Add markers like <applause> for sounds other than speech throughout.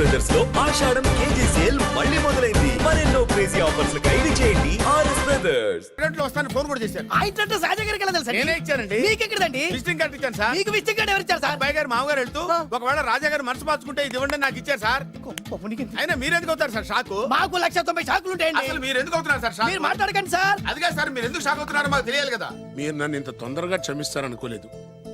బ్రదర్స్లో ఆషాఢం KG sale మళ్ళీ మొదలైంది. మరెన్నో క్రేజీ ఆఫర్స్ ఖైదీ చేయండి ఆర్ఎస్ బ్రదర్స్లో వస్తాను ఫోన్ కూడా చేశాను ఆ ఇంట్లో సాజా గారికి తెలుసా? నేనే ఇచ్చానండి. మీకెక్కడండి విజిటింగ్ కార్డు ఇచ్చాను సార్. మీకు కార్డు ఎవరు ఇచ్చారు సార్? అబ్బాయి గారు మామగారు వెళ్తూ ఒకవేళ రాజా గారు మనసు మార్చుకుంటే ఇది ఇవ్వండి నాకు ఇచ్చారు సార్. అయినా మీరు ఎందుకు అవుతారు సార్ షాక్? మాకు లక్ష తొంభై షాకులు ఉంటాయండి. అసలు మీరు ఎందుకు అవుతున్నారు సార్ మీరు మాట్లాడకండి సార్. అదిగా సార్ మీరు ఎందుకు షాక్ అవుతున్నారో మాకు తెలియాలి కదా. మీరు నన్ను ఇంత తొందరగా క్షమిస్తారనుకోలేదు.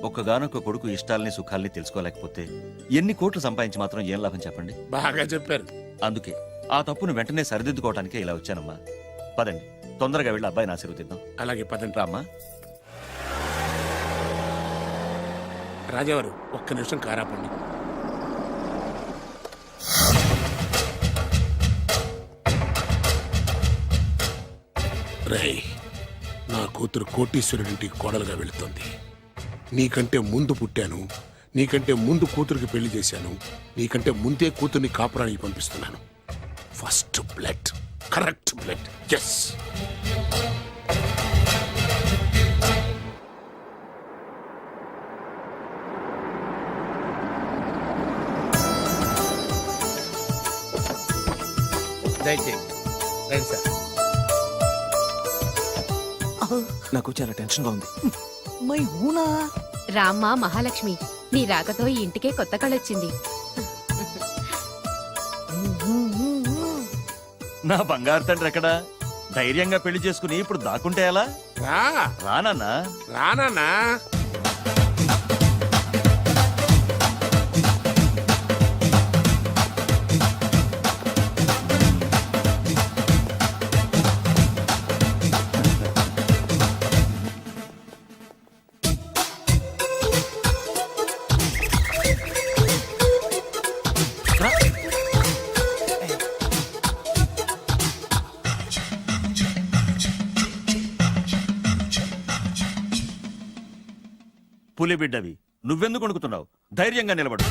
ఒక్కగానొక్క కొడుకు ఇష్టాల్ని సుఖాల్ని తెలుసుకోలేకపోతే ఎన్ని కోట్లు సంపాదించి మాత్రం ఏం లాభం చెప్పండి? బాగా చెప్పారు. అందుకే ఆ తప్పును వెంటనే సరిదిద్దుకోవటానికే ఇలా వచ్చానమ్మా. పదండి తొందరగా వెళ్ళి అబ్బాయిని ఆశీర్వదిద్దాం. అలాగే పదండి. రామ్మా. రాజావారు ఒక్క నిమిషం కారాపండి. రేయ్ నా కూతురు కోటీశ్వరుడింటికి కోడలుగా వెళుతోంది. నీకంటే ముందు పుట్టాను నీకంటే ముందు కూతురికి పెళ్ళి చేశాను నీకంటే ముందే కూతుర్ని కాపురానికి పంపిస్తున్నాను. First blood correct blood yes దయచేయండి. రండి సార్. నాకు చాలా టెన్షన్గా ఉంది. మై హూనా? రామ్మ మహాలక్ష్మి నీ రాకతో ఈ ఇంటికే కొత్త కళొచ్చింది నా బంగారు తండ్రి ఎక్కడా? ధైర్యంగా పెళ్ళి చేసుకుని ఇప్పుడు దాక్కుంటే ఎలా? రా. రానన్నా రానా పులి బిడ్డవి. నువ్వెందుకు వణుకుతున్నావు? ధైర్యంగా నిలబడు.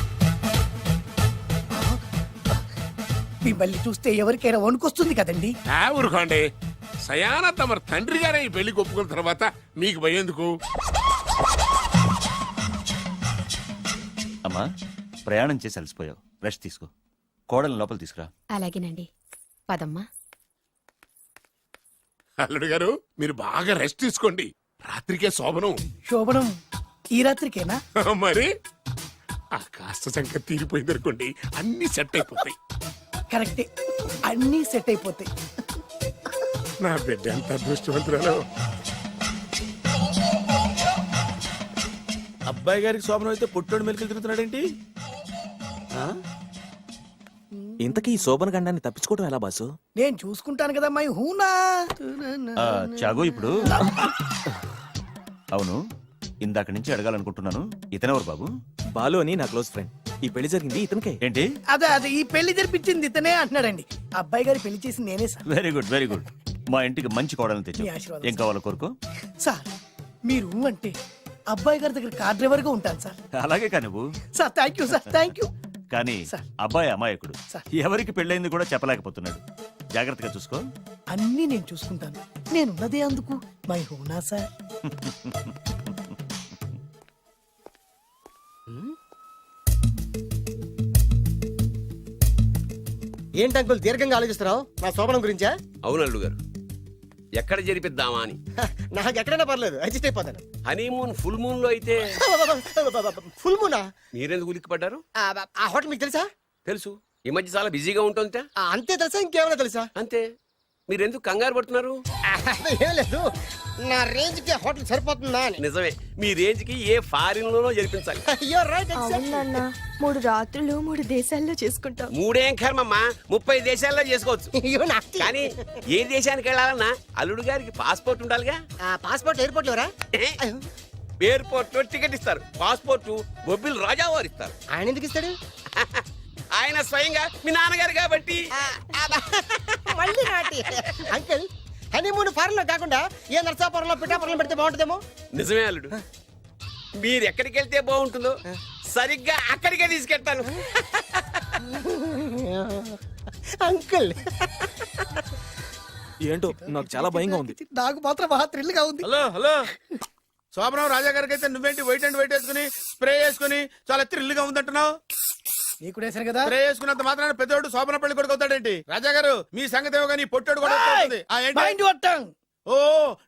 మిమ్మల్ని చూస్తే ఎవరికైనా వణుకొస్తుంది కదండి. ఆ ఊరుకోండి. సయాన తమ తండ్రి గారే ఈ పెళ్ళి ఒప్పుకున్న తర్వాత మీకు భయందుకు అమ్మా ప్రయాణం చేసి అలసిపోయావు. రెస్ట్ తీసుకో. కోడల్ని లోపల తీసుకురా. అలాగేనండి. పదమ్మా. అల్లుడు గారు మీరు బాగా రెస్ట్ తీసుకోండి. రాత్రికే శోభనం. శోభనం. ఈ రాత్రికేనా? <laughs> మరి? ఆ కాస్త సంఖ్య తీరిపోయింది అనుకోండి అన్ని సెట్ అయిపోతాయి. కరెక్టే. అన్నీ సెట్ అయిపోతాయి. నా బిడ్డ ఎంత అదృష్టవంతురాలు. అబ్బాయి గారికి శోభనం అయితే పుట్టోడు మెలికలు తిరుగుతున్నాడేంటి? ఆ? ఇంతకీ ఈ శోభన గండాన్ని తప్పించుకోవడం ఎలా బాసు? నేను చూసుకుంటాను కదా మై హూనా? ఆ, చాగు ఇప్పుడు. అవును. ఇందాక నుంచి అడగాలనుకుంటున్నాను. ఇతనెవరు బాబు? బాలు అని నా క్లోజ్ ఫ్రెండ్. ఈ పెళ్ళి జరిగింది ఇతనికే. ఏంటి? అదే అదే ఈ పెళ్ళి జరిపించింది ఇతనే అంటున్నాడండి. అబ్బాయి గారి పెళ్ళి చేసింది నేనే sir. Very good very good మా ఇంటికి మంచి కోడల్ని తెచ్చు మీ ఆశీర్వాదం, ఏం కావాలో కోరుకో. సార్ మీరు అంటే అబ్బాయి గారి దగ్గర కార్ డ్రైవర్గా ఉంటాను సార్. అలాగే కానీ నువ్వు. Sir thank you sir thank you కానీ సార్. అబ్బాయి అమాయకుడు. సార్. ఎవరికి పెళ్ళైంది కూడా చెప్పలేకపోతున్నాడు. జాగ్రత్తగా చూసుకో. అన్నీ నేను చూసుకుంటాను. నేనున్నదే అందుకు. My హూనా sir. <laughs> ఏంటి అంకుల్ దీర్ఘంగా ఆలోచిస్తున్నావు? నా శోభనం గురించా? అవును అల్లుడు గారు. ఎక్కడ జరిపిద్దామా అని. నాకు ఎక్కడైనా పర్లేదు. అడ్జస్ట్ అయిపోతాను. హనీమూన్ ఫుల్ మూన్లో అయితే ఫుల్ మూనా? మీరెందుకు ఉలిక్కిపడ్డారు? ఆ, ఆ హోటల్ మీకు తెలుసా? తెలుసు. ఈ మధ్య చాలా బిజీగా ఉంటుంది అంతే తెలుసా? ఇంకేమైనా తెలుసా? అంతే. మీరెందుకు కంగారు పడుతున్నారు? ఆ, ఏం లేదు. నా రేంజ్కి హోటల్ సరిపోతుందా అని. నిజమే మీ రేంజ్కి ఏ ఫారిన్ లోనో జరిపించాలి. నాన్న మూడు రాత్రులు మూడు దేశాల్లో చేసుకుంటాం. మూడేం కర్మమ్మా ముప్పై దేశాల్లో చేసుకోవచ్చు. కానీ ఏ దేశానికి వెళ్ళాలన్నా అల్లుడు గారికి పాస్పోర్ట్ ఉండాలిగా? ఆ, పాస్పోర్ట్ ఎయిర్పోర్ట్ లోరా ఎయిర్పోర్ట్లో టికెట్ ఇస్తారు. పాస్పోర్ట్ బొబ్బిల్ రాజా వారు ఇస్తారు. ఆయన ఎందుకు ఇస్తాడు? <laughs> ఆయన స్వయంగా మీ నాన్నగారు కాబట్టి. మళ్ళీ నాటి. అంకుల్ హనీమూన్ ఫారెన్లో కాకుండా ఏ నర్సాపురంలో పిఠాపురంలో పెడితే బాగుంటుందేమో? నిజమే అల్లుడు. మీరు ఎక్కడికి వెళ్తే బాగుంటుందో సరిగ్గా అక్కడికే తీసుకెళ్తాను. అంకుల్. ఏంటో నాకు చాలా భయంగా ఉంది. నాకు మాత్రం బాగా థ్రిల్గా ఉంది. Hello hello. శోభనం రాజా గారికి అయితే నువ్వేంటి వైట్ అండ్ వైట్ వేసుకుని స్ప్రే వేసుకుని చాలా థ్రిల్గా ఉందంటున్నావు? నీకు వేసాను కదా? స్ప్రే వేసుకున్నంత మాత్రాన పెద్దోడు శోభన పెళ్ళి కొడుకు అవుతాడేంటి రాజా గారు మీ సంగతి ఏమో కానీ పొట్టాడు కూడా అవుతుంది. ఆ, ఏంటి? మైండ్ కొట్టాం ఓ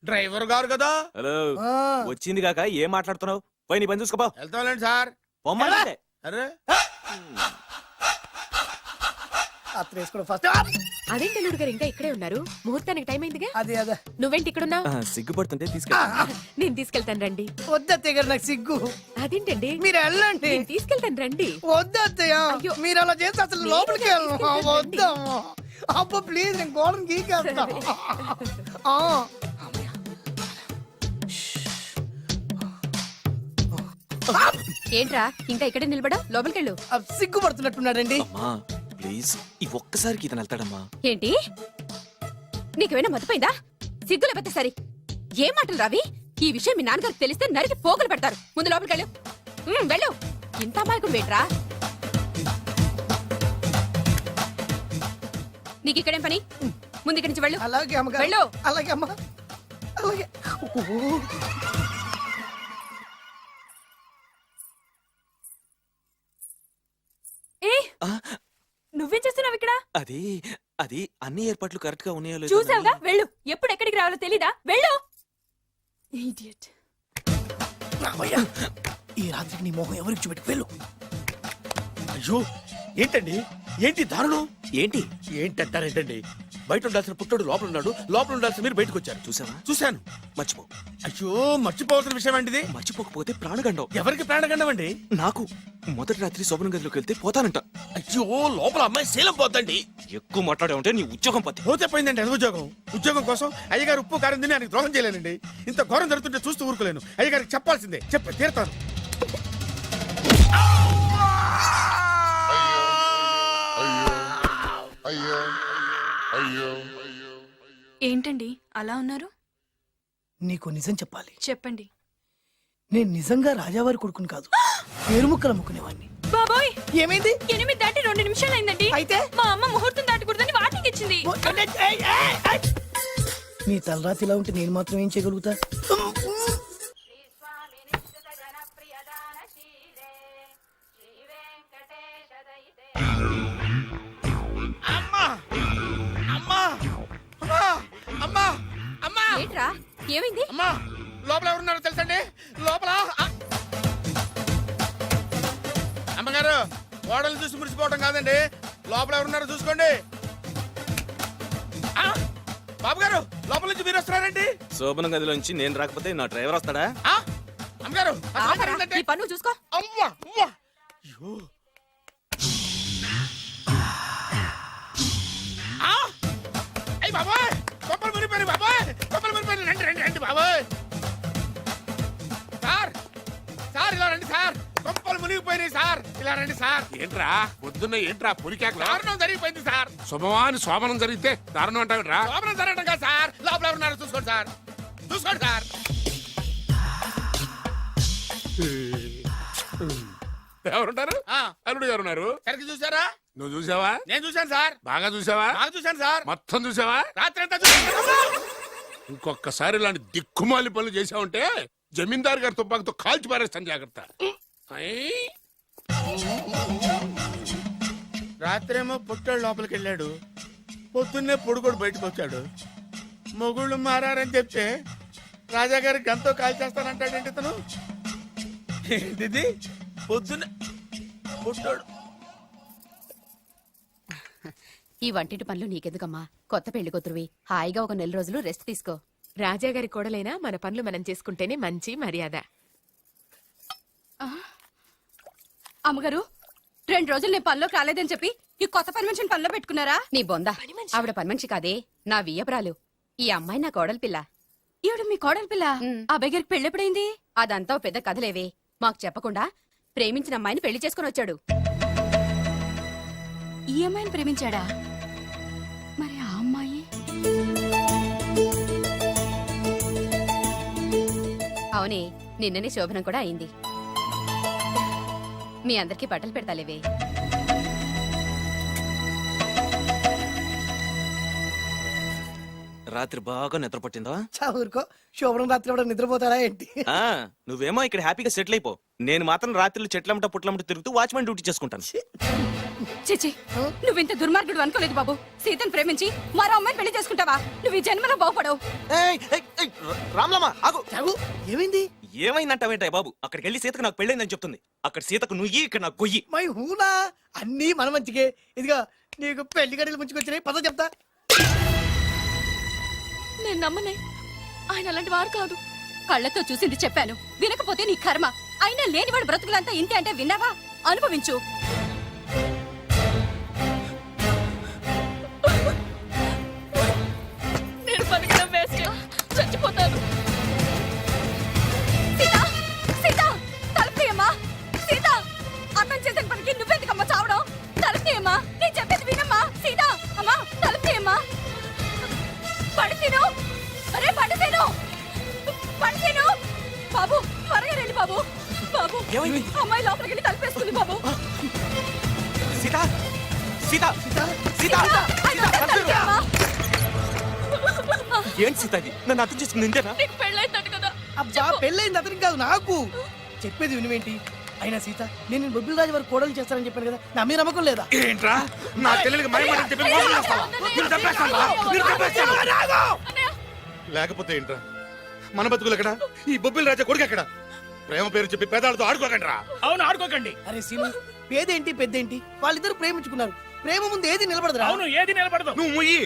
డ్రైవర్ గారు కదా? హలో ఆ. వచ్చింది కాక ఏం మాట్లాడుతున్నావు? పోయి నీ పని చూసుకోపో. వెళ్తాంలేండి సార్. పొమ్మంటే. అరే. అత్త వేసుకోవడం ఫస్ట్ అదేంటి అల్లుడు గారు ఇంకా ఇక్కడే ఉన్నారు? ముహూర్తానికి టైం అయిందిగా? అదే అదే. నువ్వేంటి ఇక్కడున్నావు ఆ, సిగ్గుపడుతుంటే తీసుకెళ్ళి నేను తీసుకెళ్తాను రండి. వద్దత్తయ్య గారు నాకు సిగ్గు. అదేంటండి? మీరు వెళ్ళండి. నేను తీసుకెళ్తాను రండి. వద్దత్తయ్య అయ్యో. మీరు అలా చేస్తే అసలు లోపలికి వెళ్ళను. తీసుకెళ్ళండి. వద్దమ్మా అబ్బా ప్లీజ్ నేను గోడను గీకేస్తా. ఆ. ఏంట్రా? ఇంకా ఇక్కడే నిలబడా లోపలికెళ్ళు. ఆ, సిగ్గుపడుతున్నట్టున్నాడండి. అమ్మా. ప్లీజ్ ఈ ఒక్కసారికి ఇతను వెళ్తాడమ్మా. ఏంటి? నీకేమైనా మతిపోయిందా? సిగ్గులు పెద్ద సరి. ఏం మాటలు రావి? ఈ విషయం మీ నాన్నగారికి తెలిస్తే నరికి పోగులు పెడతారు. ముందు లోపలికెళ్ళు ఉమ్, వెళ్ళు. ఇంత అమాయకం వేట్రా నీకు ఇక్కడేం పని? ముందు ఇక్కడి నుంచి వెళ్ళు. అలాగే అమ్మగారు. వెళ్ళు. అలాగే అమ్మ అలాగే. ఓ. ఏ ఆ, నువ్వేం చేస్తున్నావు ఇక్కడ అది అది అన్ని ఏర్పాట్లు కరెక్ట్గా ఉన్నాయో లేదో చూసావుగా? వెళ్ళు. ఎప్పుడు ఎక్కడికి రావాలో తెలీదా? వెళ్ళు. Idiot. రామయ్య ఈ రాత్రికి నీ మొహం ఎవరికి చూపెట్టి? వెళ్ళు. అయ్యో ఏంటండి? ఏంటి దారుణం? ఏంటి? ఏంటంటారేంటండి బయట ఉండాల్సిన పుట్టోడు లోపల ఉన్నాడు. లోపల ఉండాల్సిన మీరు బయటకు వచ్చారు. చూసావా? చూశాను. మర్చిపో. అయ్యో మర్చిపోవాల్సిన విషయం అండి మర్చిపోకపోతే ప్రాణగండం. ఎవరికి ప్రాణగండం అండి? నాకు మొదటి రాత్రి శోభన గదిలోకి వెళ్తే పోతానంట. అయ్యో లోపల అమ్మాయి శీలం పోద్దండి. ఎక్కువ మాట్లాడే ఉంటే నీ ఉద్యోగం పత్తి పోతే పోయిందండి అది ఉద్యోగం. ఉద్యోగం కోసం అయ్యగారు ఉప్పు కారం తిని ఆయనకు ద్రోహం చేయలేనండి. ఇంత ఘోరం జరుగుతుంటే చూస్తూ ఊరుకోలేను. అయ్యగారికి చెప్పాల్సిందే. చెప్పి తీరుతాను. ఏంటండి? అలా ఉన్నారు? నీకు నిజం చెప్పాలి. చెప్పండి. నేను నిజంగా రాజావారి కొడుకుని కాదు. <gasps> పేరుముక్కలు అమ్ముకునేవాడిని బాబోయ్! ఏమైంది? ఎనిమిది దాటి రెండు నిమిషాలు అయిందండి అయితే? మా అమ్మ ముహూర్తం దాటకూడదని వార్నింగ్ ఇచ్చింది. నీ తలరాతి ఇలా ఉంటే నేను మాత్రం ఏం చేయగలుగుతా? అమ్మా! అమ్మా! అమ్మా! అమ్మా! అమ్మా! ఏంట్రా? ఏమైంది? అమ్మా! లోపల ఎవరున్నారో తెలుసండి? లోపల! అమ్మగారు గోడలు చూసి మురిసిపోవడం కాదండి లోపల ఎవరున్నారో చూసుకోండి! బాబు గారు లోపల నుంచి మీరు వస్తున్నారండి శోభన గదిలోంచి నేను రాకపోతే నా డ్రైవర్ వస్తాడా ఆ! అమ్మగారు ఆ లోపల ఆగరా, ఏంటంటే? ఈ పన్ను చూసుకో అయ్యో ఆ! అయ్ బాబాయ్ కొప్పలు మునిపోయి బాబాయ్ కొప్పలు మునిపోయి రండి రండి రండి బాబాయ్ సార్ సార్ ఇలా రండి సార్ కొప్పలు మునిగిపోయినాయి సార్. ఇలా రండి సార్. ఏంట్రా? పొద్దున్న ఏంట్రా పులికేకలా? దారుణం జరిగిపోయింది సార్. శుభమాని శోభనం జరిగితే దారుణం అంటావిట్రా? లోపల జరగడం కాదు సార్. లోపల ఎవరున్నారో చూసుకోండి సార్. చూసుకోండి సార్. ఎవరుంటారు? ఆ, అల్లుడు ఎవరున్నారు సరిగ్గా చూసారా నువ్వు చూసావా? నేను చూశాను సార్. బాగా చూసావా? బాగా చూశాను సార్. మొత్తం చూసావా? రాత్రి అంతా ఇంకొకసారి ఇలాంటి దిక్కుమాలి పనులు చేసావంటే జమీందారు గారి తుపాకుతో కాల్చి పారేస్తాను జాగ్రత్త! రాత్రేమో పుట్టాడు లోపలికి వెళ్ళాడు. పొద్దున్నే పొడుగోడు బయటకు వచ్చాడు. మొగుళ్ళు మారారని చెప్తే రాజాగారి గంతో కాల్ చేస్తానంటాడేంటి ఇతను? ఏంటిది? పొద్దున్న పుట్టాడు. ఈ వంటింటి పనులు నీకెందుకమ్మా? కొత్త పెళ్ళి కూతురువి. హాయిగా ఒక నెల రోజులు రెస్ట్ తీసుకో. రాజాగారి కోడలైనా మన పనులు మనం చేసుకుంటేనే మంచి మర్యాద. అమ్మగారు రెండు రోజులు నేను పనిలోకి రాలేదని చెప్పి ఈ కొత్త పని మనిషిని పనిలో పెట్టుకున్నారా? నీ బొంద. ఆవిడ పని మనిషి కాదే నా వియ్యపురాలు. ఈ అమ్మాయి నా కోడలి పిల్ల. ఈవిడ మీ కోడలి పిల్ల? ఆ దగ్గరికి పెళ్ళెప్పుడైంది అదంతా పెద్ద కథలేవే. మాకు చెప్పకుండా ప్రేమించిన అమ్మాయిని పెళ్ళి చేసుకుని వచ్చాడు. ఈ అమ్మాయిని ప్రేమించాడా? మరి ఆ అమ్మాయి? అవునే నిన్ననే శోభనం కూడా అయింది. మీ అందరికి బట్టలు పెడతాలేవే రాత్రి బాగా నిద్ర పట్టిందా? చా ఊరుకో. శోభనం రాత్రి కూడా నిద్రపోతాడా ఏంటి? ఆ, నువ్వేమో ఇక్కడ హ్యాపీగా సెటిల్ అయిపో. నేను మాత్రం రాత్రులు చెట్లమట పుట్లమట తిరుగుతూ వాచ్మెన్ డ్యూటీ చేసుకుంటాను. చిచి నువ్వింత దుర్మార్గుడు అనుకోలేదు బాబు. సీతను ప్రేమించి మరో అమ్మాయిని పెళ్ళి చేసుకుంటావా? నువ్వు ఈ జన్మలో బాగుపడవు. ఏయ్, ఏయ్, ఏయ్, రామ్లమ్మ ఆగు. ఏమైంది? ఏమైందంటావేంట బాబు? అక్కడికి వెళ్ళి సీతకు నాకు పెళ్ళైందని చెప్తుంది. అక్కడ సీతకు నుయ్యి ఇక్కడ నాకు గొయ్యి. మై హూనా? అన్నీ మన మంచికే. ఇదిగా నీకు పెళ్ళి గడియలు ముంచుకొచ్చినాయి పద చెప్తా. నేను నమ్మనే. ఆయన అలాంటి వారు కాదు. కళ్ళతో చూసింది చెప్పాను. వినకపోతే నీ కర్మ. అయినా లేనివాడు బ్రతుకులంతా ఇంతే అంటే విన్నావా? అనుభవించు. నన్ను అర్థం చేసుకుంది ఇంతేనా నీకు పెళ్ళైందట కదా. అబ్బా పెళ్ళైంది అతనికి కాదు నాకు. చెప్పేది వినువేంటి? అయినా సీత నేను బొబ్బిల్ రాజు వారు కోడలు చేస్తానని చెప్పాను కదా నా మీద నమ్మకం లేదా? ఏంట్రా? నా చెల్లెలికి మయమాట చెప్పి మోసం చేస్తావా నేను చంపేస్తాను నేను చంపేస్తాను లేకపోతే ఏంట్రా? మన బతుకులు ఎక్కడ? ఈ బొబ్బిల్ రాజా కొడుకు ఎక్కడ? ప్రేమ పేరు చెప్పి పేదాలతో ఆడుకోకండి రా అవును ఆడుకోకండి. అరే సీను పేదేంటి పెద్దేంటి? వాళ్ళిద్దరు ప్రేమించుకున్నారు. ప్రేమ ముందు ఏది నిలబడదురా? అవును ఏది నిలబడదు. నువ్వు ముయ్యి.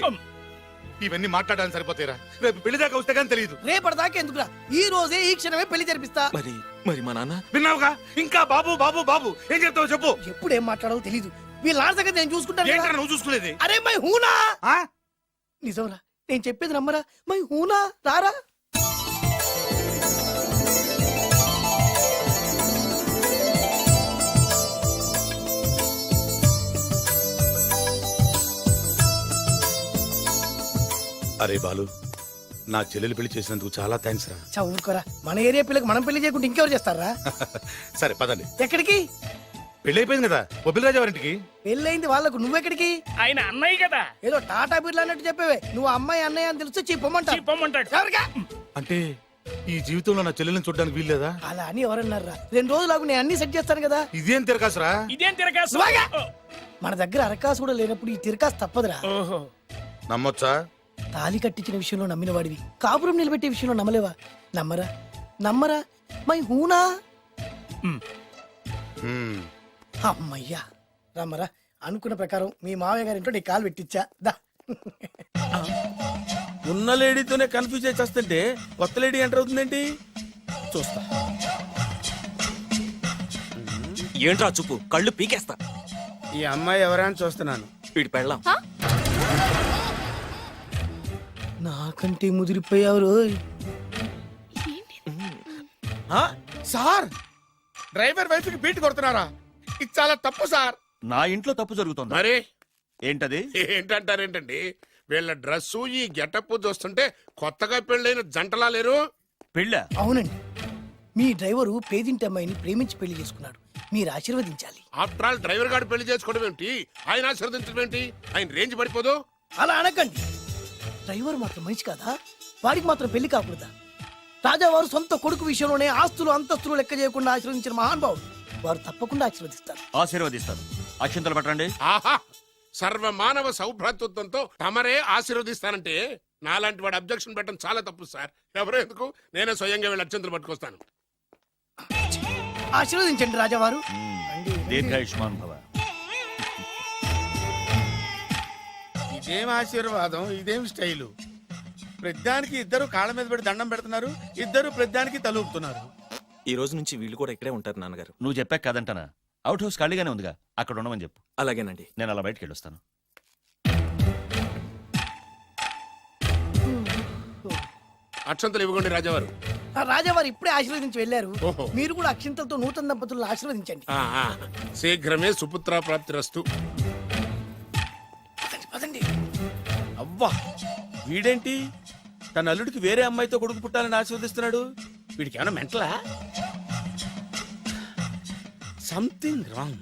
ఇవన్నీ మాట్లాడాలని సరిపోతాయిరా. రేపు పెళ్ళి దాకా వస్తే కానీ తెలియదు. రేపటిదాకా ఎందుకురా? ఈ రోజే ఈ క్షణమే పెళ్ళి జరిపిస్తా. మరి మరి మా నాన్న? విన్నావుగా? ఇంకా బాబు బాబు బాబు ఏం చెప్తావు చెప్పు. ఎప్పుడు ఏం మాట్లాడాలో తెలీదు. వీళ్ళ నాన్న సంగతి నేను చూసుకుంటాను నువ్వు చూసుకునేది? అరే మై హూనా? ఆ? నిజంరా నేను చెప్పేది నమ్మరా? మై హూనా రారా? అరే బాలు నా చెల్లెలు పెళ్ళి చేసినందుకు చాలా థ్యాంక్స్ రా. చా ఊరుకోరా. మన ఏరియా పిల్లకి మనం పెళ్ళి చేయకుండా ఇంకెవరు చేస్తారా? <laughs> సరే పదండి. ఎక్కడికి? పెళ్ళి అయిపోయింది కదా బొబ్బిల్ రాజా వారింటికి? పెళ్ళైంది వాళ్ళకు నువ్వెక్కడికి? ఆయన అన్నయ్య కదా. ఏదో టాటా బిర్లా అన్నట్టు చెప్పేవే. నువ్వు అమ్మాయి అన్నయ్య అని తెలిస్తే చెప్పమంటా పొమ్మంటాడు. ఎవరికా? అంటే ఈ జీవితంలో నా చెల్లెల్ని చూడడానికి వీల్లేదా? అలా అని ఎవరన్నారా? రెండు రోజులకు నేను అన్ని సెట్ చేస్తాను కదా. ఇదేం తిరగాసురా ఇదేం నువ్వాగా. మన దగ్గర అరకాసు కూడా లేనప్పుడు ఈ తిరకాసు తప్పదురా. నమ్మొచ్చా? తాలి కట్టించిన విషయంలో నమ్మిన వాడివి కాపురం నిలబెట్టే విషయంలో నమ్మలేవా? నమ్మరా? నమ్మరా? మై హూనా? హ్మ్. అమ్మయ్యా. రమ్మరా. అనుకున్న ప్రకారం మీ మావయ్య గారి ఇంట్లో నీ కాలు పెట్టించా దా. ఉన్న లేడీతోనే కన్ఫ్యూజ్ చేసి వస్తుంటే కొత్త లేడీ ఎంటర్ అవుతుందేంటి? చూస్తా. ఏంట్రా చూపు? కళ్ళు పీకేస్తా. ఈ అమ్మాయి ఎవరైనా చూస్తున్నాను. వీడి పెళ్ళాం. నాకంటే ముదిరిపోయావు రోయ్. సార్ డ్రైవర్ వైఫ్కి బీట్ కొడుతున్నారా? ఇది చాలా తప్పు సార్. నా ఇంట్లో తప్పు జరుగుతుంది. మరి? ఏంటది? ఏంటంటారేంటండి? వీళ్ళ డ్రెస్సు ఈ గెటప్ చూస్తుంటే కొత్తగా పెళ్ళైన జంటలా లేరు? పెళ్ళా? అవునండి. మీ డ్రైవరు పేదింటి అమ్మాయిని ప్రేమించి పెళ్ళి చేసుకున్నాడు. మీరు ఆశీర్వదించాలి. ఆఫ్టర్ ఆల్ డ్రైవర్ గారు పెళ్ళి చేసుకోవడం ఏంటి ఆయన ఆశీర్వదించడం ఏంటి ఆయన రేంజ్ పడిపోదు? అలా అనకండి. డ్రైవర్ మాత్రం మనిషి కాదా? వాడికి మాత్రం పెళ్ళి కాకూడదా? రాజావారు సొంత కొడుకు విషయంలోనే ఆస్తులు అంతస్తులు లెక్క చేయకుండా ఆశీర్వదించిన మహానుభావుడు. వారు తప్పకుండా ఆశీర్వదిస్తారు. ఆశీర్వదిస్తాను అక్షంతలు పట్టండి. ఆహా! సర్వ మానవ సౌభ్రాతృత్వంతో తమరే ఆశీర్వదిస్తానంటే నాలాంటి వాడు అబ్జెక్షన్ పెట్టడం చాలా తప్పు సార్. ఎవరో ఎందుకు? నేనే స్వయంగా వీళ్ళ అత్యంతలు పట్టుకొస్తాను. ఆశీర్వదించండి రాజావారు. దీర్ఘాయుష్మాన్ భవ. ఇదేం ఆశీర్వాదం ఇదేం స్టైలు? ప్రతిదానికి ఇద్దరు కాళ్ళ మీద పెట్టి దండం పెడుతున్నారు ఇద్దరు ప్రతిదానికి తలూపుతున్నారు ఈ రోజు నుంచి వీళ్ళు కూడా ఇక్కడే ఉంటారు నాన్నగారు. నువ్వు చెప్పాక కదంటనా? అవుట్ హౌస్ ఖాళీగానే ఉందిగా అక్కడ ఉండమని చెప్పు. అలాగేనండి. నేను అలా బయటికి వెళ్ళొస్తాను. అక్షంతలు ఇవ్వకండి రాజావారు. ఆ రాజావారు ఇప్పుడే ఆశీర్వదించి వెళ్ళారు. ఓహో. మీరు కూడా అక్షింతలతో నూతన దంపతులను ఆశీర్వదించండి. ఆ, ఆ. శీఘ్రమే సుపుత్ర ప్రాప్తి అవ్వా వీడేంటి? తన అల్లుడికి వేరే అమ్మాయితో కొడుకు పుట్టాలని ఆశీర్వదిస్తున్నాడు? వీడికి ఏమైనా మెంటలా? సంథింగ్ రాంగ్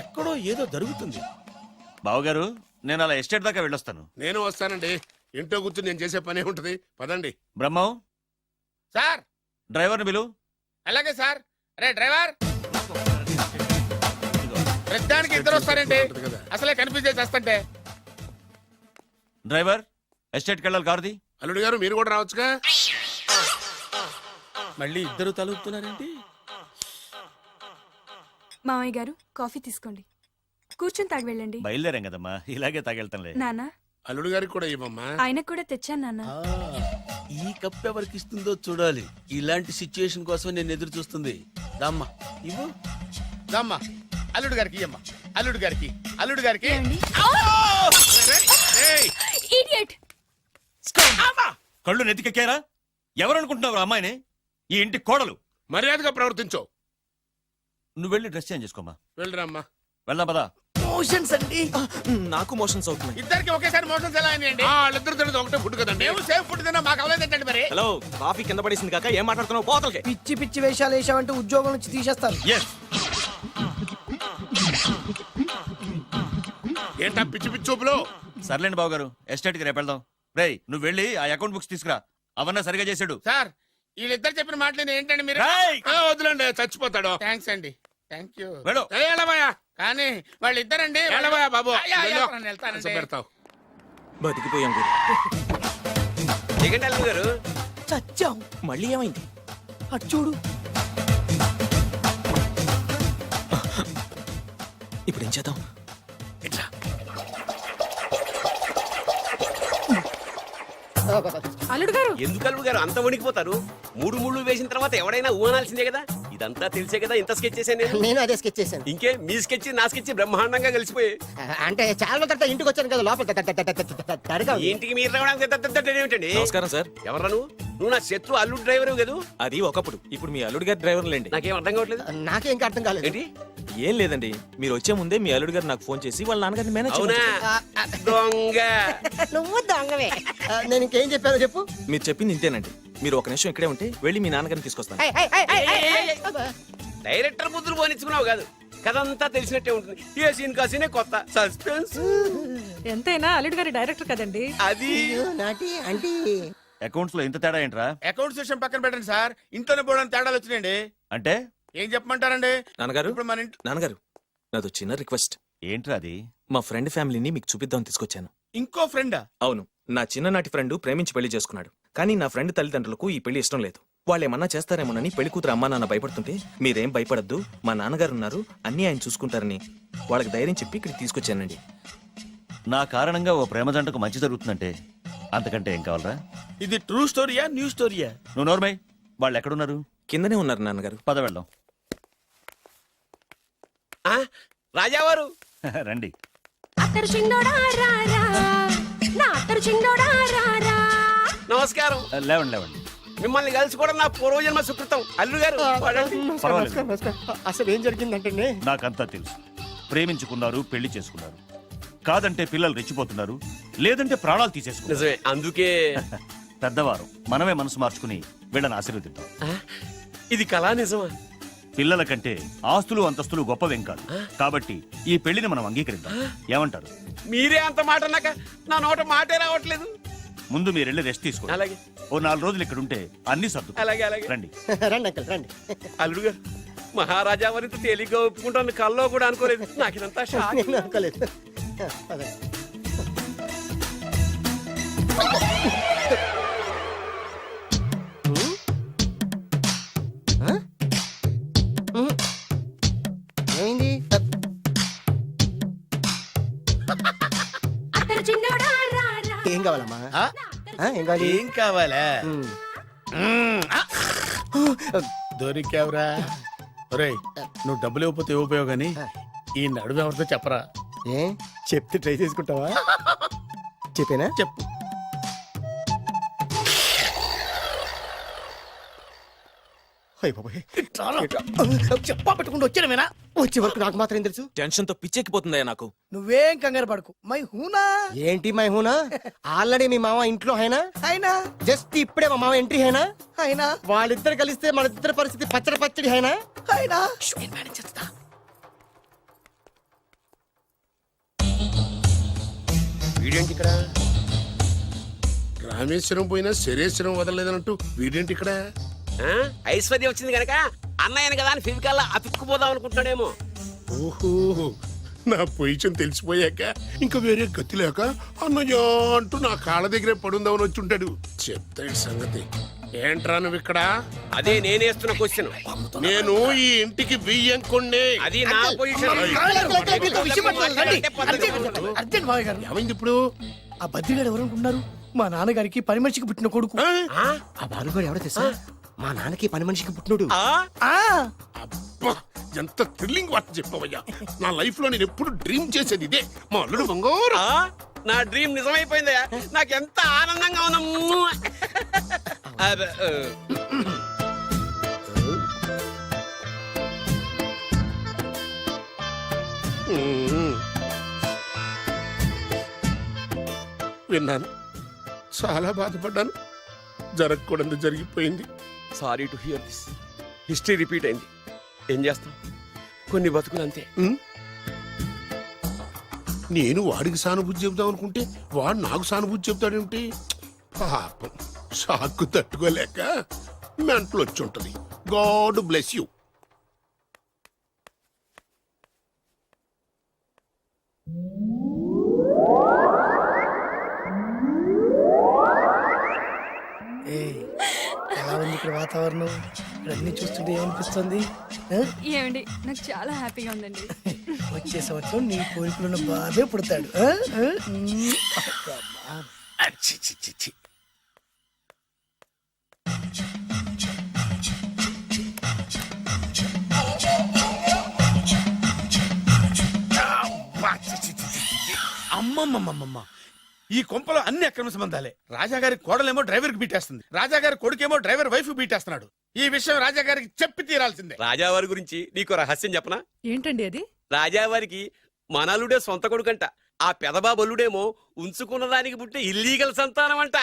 ఎక్కడో ఏదో జరుగుతుంది. బావగారు నేను అలా ఎస్టేట్ దాకా వెళ్ళొస్తాను. నేను వస్తానండి. ఇంట్లో కూర్చుని నేను చేసే పనే ఉంటది. పదండి. బ్రహ్మం? సార్! డ్రైవర్ని బిలు అలాగే సార్. రే డ్రైవర్! ప్రతిదానికి ఇద్దరు వస్తారండి. అసలే కన్ఫ్యూజ్ చేసి వస్తుంటే. డ్రైవర్ ఎస్టేట్కి వెళ్ళాలి కారుది. అల్లుడు గారు మీరు కూడా రావచ్చుగా? మళ్ళీ ఇద్దరు తలుపుతున్నారేంటి? మామయ్య గారు కాఫీ తీసుకోండి. కూర్చొని తాగి వెళ్ళండి. బయలుదేరాం కదమ్మా ఇలాగే తాగెళ్తానులే నాన్న అల్లుడు గారికి కూడా ఇవ్వమ్మా. ఆయనకు కూడా తెచ్చాను నాన్న ఈ కప్ ఎవరికి ఇస్తుందో చూడాలి. ఇలాంటి సిచ్యుయేషన్ కోసం నేను ఎదురు చూస్తుంది. దమ్మా ఇవ్వు. దమ్మా అల్లుడు గారికి ఇయ్యమ్మా. అల్లుడు గారికి అల్లుడు గారికి. ఏమండి? ఏయ్, Idiot! కళ్ళు నెత్తికెక్కారా ఎవరు అనుకుంటున్నావు అమ్మాయిని? ఈ ఇంటి కోడలు. మర్యాదగా ప్రవర్తించు. నువ్వు వెళ్ళి డ్రెస్ చేంజ్ చేసుకోమ్మా. వెళ్ళరమ్మా. వెళ్దాం పదా. మోషన్స్ అండి. నాకు మోషన్స్ అవుతున్నాయి. ఇద్దరికి ఒకేసారి మోషన్స్ ఎలా అయినాయండి? ఆ, వాళ్ళిద్దరు తినదు ఒకటే ఫుడ్ కదండి. మేము సేఫ్ ఫుడ్ తిన్నా మాకు అవ్వలేదు ఏంటండి మరి. హలో కాఫీ కింద పడేసింది కాక ఏం మాట్లాడుతున్నావు? పోతలకి పిచ్చి పిచ్చి వేషాలు వేసామంటే ఉద్యోగం నుంచి తీసేస్తారు. ఎస్ ఏంటా పిచ్చి పిచ్చి చూపులు? సర్లేండి బాబు గారు ఎస్టేట్కి రేపు వెళ్దాం. రేయ్ నువ్వు వెళ్ళి ఆ అకౌంట్ బుక్స్ తీసుకురా. అవన్నా సరిగా చేసాడు. సార్ వీళ్ళిద్దరు చెప్పిన మాటలు ఏంటండి మీరు? రేయ్! ఆ, వదిలేండి చచ్చిపోతాడు. థ్యాంక్స్ అండి. థ్యాంక్ యూ వెళ్ళు. వెళ్ళబోయా కానీ వాళ్ళిద్దరండి వెళ్ళబోయా బాబు. అయ్యా, అయ్యా, వెళ్ళు. నేను వెళ్తానండి. అసలు పెడతావు. బతికిపోయాం గురు. గారు. చచ్చాం. మళ్ళీ ఏమైంది? అటు చూడు. ఇప్పుడు ఏం చేద్దాం? అల్లుడు గారు ఎందుకు అల్లుడు గారు అంత వణికిపోతారు మూడు ముళ్ళు వేసిన తర్వాత ఎవడైనా ఊనాల్సిందే కదా ఇదంతా తెలిసే కదా ఇంత స్కెచ్ చేశాను నేను అదే స్కెచ్ చేశాను ఇంకే మీ స్కెచ్ నా స్కెచ్ బ్రహ్మాండంగా కలిసిపోయాయి అంటే చాలా తర్వాత ఇంటికి వచ్చాను కదా లోపల. ఇంటికి మీరు రావడానికి నమస్కారం సార్ ఎవరా నువ్వు నువ్వు నా శత్రు అల్లుడు డ్రైవర్ కదా? అది ఒకప్పుడు. ఇప్పుడు మీ అల్లుడు గారి డ్రైవర్ లేండి. నాకేం అర్థం కావట్లేదు? నాకే ఇంకా అర్థం కాలేదు. ఏంటి? ఏం లేదండి. మీరు వచ్చే ముందే మీ అల్లుడు గారు నాకు ఫోన్ చేసి వాళ్ళ నాన్నగారిని మేనేజ్ అవునా? దొంగ. నువ్వు దొంగవే. ఆ, నేను ఇంకేం చెప్పానో చెప్పు. మీరు చెప్పింది ఇంతేనండి. మీరు ఒక నిమిషం ఇక్కడే ఉంటే వెళ్ళి మీ నాన్నగారిని తీసుకొస్తాను. డైరెక్టర్ ముద్దులు పోనిచ్చుకున్నావు కాదు. కథంతా తెలిసినట్టే ఉంటుంది. ఏ సీన్ కా సీనే కొత్త. సస్పెన్స్ ఎంతైనా అల్లుడు గారి డైరెక్టర్ కదండి. అది. అయ్యో, నాటి అంటే అకౌంట్స్లో ఇంత తేడా ఏంట్రా? అకౌంట్ విషయం పక్కన పెట్టండి సార్. ఇంట్లోనే పోవడానికి తేడాలు వచ్చినాయండి. అంటే? ఏం చెప్పమంటారండి? నాన్నగారు ఇప్పుడు మన ఇంట్లో నాన్నగారు నాదో చిన్న రిక్వెస్ట్. ఏంట్రా అది? మా ఫ్రెండ్ ఫ్యామిలీని మీకు చూపిద్దాం తీసుకొచ్చాను. ఇంకో ఫ్రెండా? అవును నా చిన్ననాటి ఫ్రెండ్ ప్రేమించి పెళ్ళి చేసుకున్నాడు. కానీ నా ఫ్రెండ్ తల్లిదండ్రులకు ఈ పెళ్ళి ఇష్టం లేదు. వాళ్ళు ఏమన్నా చేస్తారేమోనని పెళ్ళి కూతురు అమ్మా నాన్న భయపడుతుంటే మీరేం భయపడద్దు మా నాన్నగారు ఉన్నారు అన్నీ ఆయన చూసుకుంటారని వాళ్ళకి ధైర్యం చెప్పి ఇక్కడికి తీసుకొచ్చానండి. నా కారణంగా ఓ ప్రేమ జంటకు మంచి జరుగుతుందంటే అంతకంటే ఏం కావాలరా? ఇది ట్రూ స్టోరీయా న్యూ స్టోరీయా నువ్వు నోర్మై వాళ్ళు ఎక్కడున్నారు? కిందనే ఉన్నారు నాన్నగారు. పద వెళ్దాం. ఆ, రాజావారు? <laughs> రండి. అత్తరు చింగోడా రారా నా అత్తరు చింగోడా రారా నమస్కారం. లేవండి లేవండి. మిమ్మల్ని కలిసి కూడా నా పూర్వజన్మ సుకృతం. అల్లుడు గారు వాడండి. నమస్కారం, నమస్కారం, నమస్కారం. అసలు ఏం జరిగిందంటే నాకంతా తెలుసు. ప్రేమించుకున్నారు పెళ్ళి చేసుకున్నారు. కాదంటే పిల్లలు రెచ్చిపోతున్నారు లేదంటే ప్రాణాలు తీసేసుకున్నారు నిజమే అందుకే. <laughs> పెద్దవారు మనమే మనసు మార్చుకుని వీళ్ళని ఆశీర్వదిద్దాం. ఇది కళా నిజమా? పిల్లల కంటే ఆస్తులు అంతస్తులు గొప్పవేం కాదు. కాబట్టి ఈ పెళ్ళిని మనం అంగీకరిద్దాం. ఏమంటారు? మీరే అంత మాట అన్నాక నా నోట మాటే రావట్లేదు. ముందు మీరు వెళ్ళి రెస్ట్ తీసుకోండి. అలాగే. ఓ నాలుగు రోజులు ఇక్కడ ఉంటే అన్ని సర్దు అలాగే అలాగే. రండి. <laughs> రండి అంకల్ రండి. <laughs> అల్లుడు గారు మహారాజా వారితో తేలిగ్గా ఒప్పుకుంటాను కల్లో కూడా అనుకోలేదు. నాకు ఇదంతా షాక్. నేను అనుకోలేదు. ఏం కావాలమ్మా ఆ, ఏం కావాలి ఏం కావాలా ఉమ్. దొరికావురా ఒరేయ్ నువ్వు డబ్బులు ఇవ్వకపోతే ఇవ్వపోయావు గానీ ఈ నడుము ఎవరితో చెప్పరా? ఏ చెప్తే ట్రై చేసుకుంటావా? చెప్పేనా? చెప్పు. చెప్పా పెట్టుకుంటూ వచ్చాను వచ్చే వరకు నాకు మాత్రం ఏం తెలుసు? టెన్షన్తో పిచ్చెక్కిపోతుందయ్యా నాకు. నువ్వేం కంగారు పడకు. మై హూనా? ఏంటి మైహూనా ఆల్రెడీ మీ మామ ఇంట్లో అయినా అయినా జస్ట్ ఇప్పుడే మా మామ ఎంట్రీ అయినా అయినా వాళ్ళిద్దరు కలిస్తే మన ఇద్దరు పరిస్థితి పచ్చడి పచ్చడి అయినా అయినా వీడేంటి ఇక్కడ? రామేశ్వరం పోయినా శరేశ్వరం వదలలేదన్నట్టు వీడేంటి ఇక్కడ? ఆ? ఐశ్వర్యం వచ్చింది కనుక అన్నయ్యని కదా అని ఫిజికల్లా అతుక్కుపోదాం అనుకుంటున్నాడేమో. ఓహో నా పొజిషన్ తెలిసిపోయాక ఇంకా వేరే గతి లేక అన్నయ్య అంటూ నా కాళ్ళ దగ్గరే పడుందామని వచ్చి ఉంటాడు. చెప్తాడు సంగతి. ఏంట్రా నువ్వు ఇక్కడ? అదే నేనేస్తున్న క్వశ్చన్ నేను ఈ ఇంటికి బియ్యం కొండే అది నా పొజిషన్. అర్జెంట్, గారు. ఏమైంది ఇప్పుడు ఆ బద్రిగాడు ఎవరు అనుకుంటున్నారు మా నాన్నగారికి పని మనిషికి పుట్టిన కొడుకు. ఆ? ఆ? బాలుగాడు ఎవడో తెలుసా? మా నాన్నకి పని మనిషికి పుట్టినోడు. ఆ? అబ్బా ఎంత థ్రిల్లింగ్ వార్త చెప్పవయ్యా. నా లైఫ్లో నేను ఎప్పుడు డ్రీమ్ చేసేది ఇదే. మా అల్లుడు బంగారు. నా డ్రీమ్ నిజమైపోయిందయ్యా. నాకు ఎంత ఆనందంగా ఉందమ్మో. మ్మ్. విన్నాను. చాలా బాధపడ్డాను. జరగకూడదు జరిగిపోయింది. Sorry to hear this history repeat అయింది. ఏం చేస్తాం? కొన్ని బతుకులు అంతే. మ్మ్. నేను వాడికి సానుభూతి చెబుదాం అనుకుంటే వాడు నాకు సానుభూతి చెబుతాడేమిటి? పాపం. షాక్కు తట్టుకోలేక మెంటలు వచ్చి ఉంటది గాడ్ బ్లెస్ యూ. ఎలా ఉంది ఇక్కడ వాతావరణం? అన్ని చూస్తుంటే ఏమనిపిస్తుంది? ఏమండి నాకు చాలా హ్యాపీగా ఉందండి. వచ్చే సంవత్సరం నీ కోరికలున్న బాబే పుడతాడు. అమ్మమ్మమ్మమ్మ. ఈ కొంపలో అన్ని అక్రమ సంబంధాలే. రాజాగారి కోడలేమో డ్రైవర్కి బీటేస్తుంది. రాజాగారి కొడుకేమో డ్రైవర్ వైఫ్ బీటేస్తున్నాడు. ఈ విషయం రాజాగారికి చెప్పి తీరాల్సిందే. రాజావారి గురించి నీకు రహస్యం చెప్పనా? ఏంటండి అది? రాజావారికి మనలుడే సొంత కొడుకంట. ఆ పెదబాబలుడేమో ఉంచుకున్న దానికి పుట్టే ఇల్లీగల్ సంతానం అంట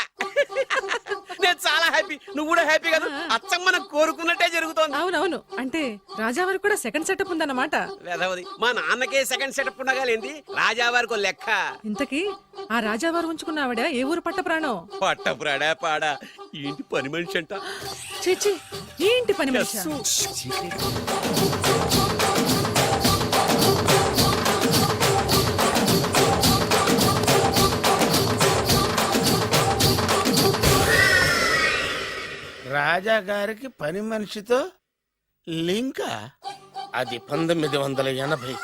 నేను చాలా హ్యాపీ నువ్వు కూడా హ్యాపీ కదా? అచ్చం మనం కోరుకున్నట్టే జరుగుతోంది. అవునవును. అంటే రాజావారి కూడా సెకండ్ సెటప్ ఉందన్నమాట. వేదవది మా నాన్నకే సెకండ్ సెటప్ ఉండగాలేంది రాజావారికి ఓ లెక్క. ఇంతకీ ఆ రాజావారు ఉంచుకున్న ఆవిడ ఏ ఊరు పట్ట ప్రాణం? పట్టపురాడా పాడా? ఏంటి పని మనిషి అంట? చీచి ఏంటి పని మనిషి? రాజాగారికి పని మనిషితో లింక. అది పంతొమ్మిది వందల ఎనభై